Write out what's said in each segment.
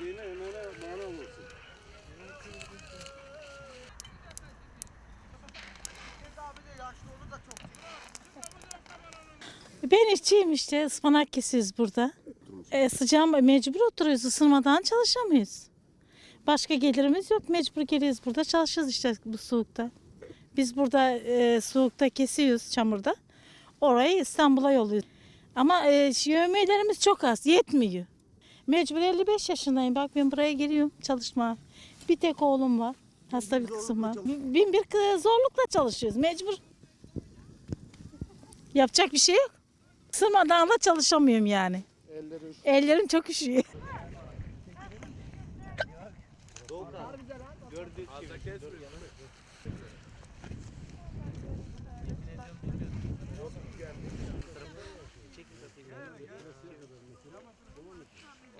şeyine önüne bana olsun. Ben işçiyim işte ıspanak kesiyoruz burada. E, sıcağın mecbur oturuyoruz ısınmadan çalışamıyoruz. Başka gelirimiz yok mecbur geliyoruz burada çalışıyoruz işte bu soğukta. Biz burada e, soğukta kesiyoruz çamurda. Orayı İstanbul'a yolluyoruz. Ama e, yövmelerimiz çok az yetmiyor. Mecbur 55 yaşındayım bak ben buraya geliyorum çalışmaya. Bir tek oğlum var. Hasta bir kızım var. Bin bir zorlukla çalışıyoruz mecbur. Yapacak bir şey yok. Isınmadan da çalışamıyorum yani. Ellerim çok üşüyor.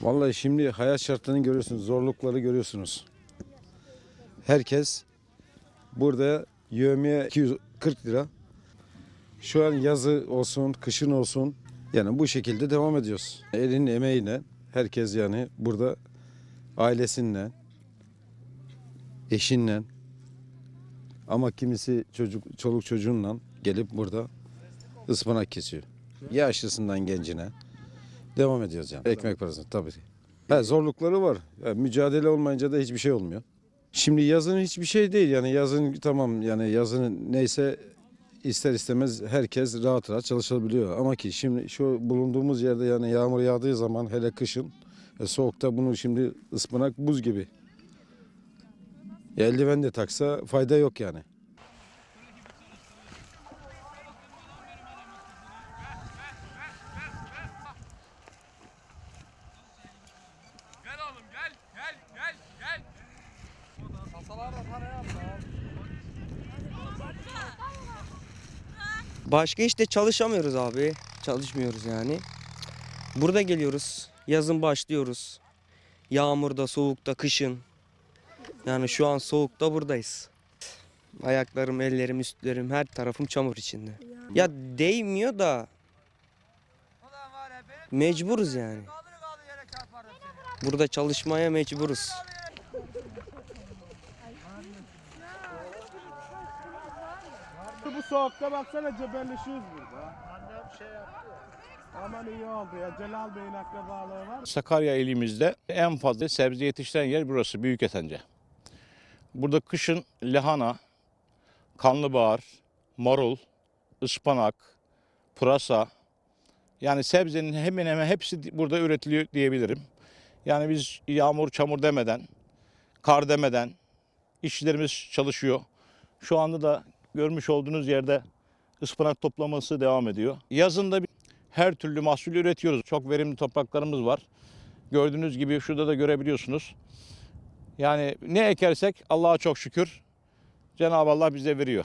Vallahi şimdi hayat şartlarını görüyorsunuz, zorlukları görüyorsunuz. Herkes burada yövmeye 240 lira. Şu an yazı olsun, kışın olsun yani bu şekilde devam ediyoruz. Elin emeğiyle herkes yani burada ailesinle, eşinle ama kimisi çocuk, çoluk çocuğunla gelip burada ıspanak kesiyor. Yaşlısından gencine. Devam ediyoruz yani. Ekmek parası tabii. Ha, zorlukları var. Ya, mücadele olmayınca da hiçbir şey olmuyor. Şimdi yazın hiçbir şey değil yani yazın tamam yani yazın neyse ister istemez herkes rahat rahat çalışabiliyor. Ama ki şimdi şu bulunduğumuz yerde yani yağmur yağdığı zaman hele kışın e, soğukta bunu şimdi ıspanak buz gibi. Ya, eldiven de taksa fayda yok yani. Başka işte çalışamıyoruz abi. Çalışmıyoruz yani. Burada geliyoruz. Yazın başlıyoruz. Yağmurda, soğukta, kışın. Yani şu an soğukta buradayız. Ayaklarım, ellerim, üstlerim, her tarafım çamur içinde. Ya değmiyor da mecburuz yani. Burada çalışmaya mecburuz. Bu soğukta baksana cebelleşiyoruz burada. Annem şey yaptı. Aman iyi oldu ya. Celal Bey'in akrabalığı var. Sakarya ilimizde en fazla sebze yetiştiren yer burası Büyük Etence. Burada kışın lahana, karnabahar, marul, ıspanak, pırasa yani sebzenin hemen hemen hepsi burada üretiliyor diyebilirim. Yani biz yağmur çamur demeden, kar demeden işçilerimiz çalışıyor. Şu anda da görmüş olduğunuz yerde ıspanak toplaması devam ediyor. Yazında her türlü mahsul üretiyoruz. Çok verimli topraklarımız var. Gördüğünüz gibi şurada da görebiliyorsunuz. Yani ne ekersek Allah'a çok şükür Cenab-ı Allah bize veriyor.